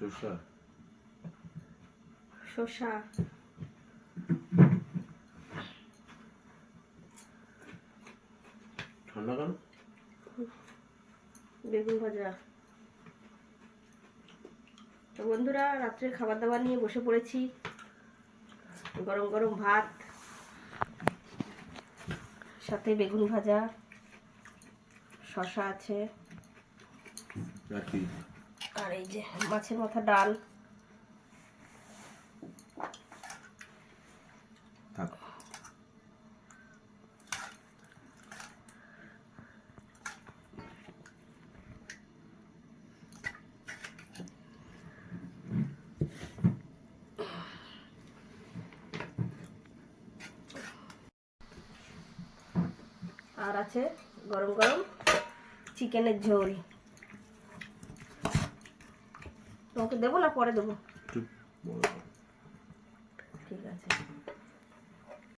শসা। শসা। ঠান্ডা কেন? বেগুন ভাজা। তো বন্ধুরা রাত্রে খাবার দাবার নিয়ে বসে পড়েছি। গরম গরম ভাত সাথে বেগুন ভাজা শসা আছে। আর এই যে মাছের মাথা ডাল। আর আছে গরম গরম চিকেনের ঝোল। তোমাকে দেবো না পরে দেবো। ঠিক আছে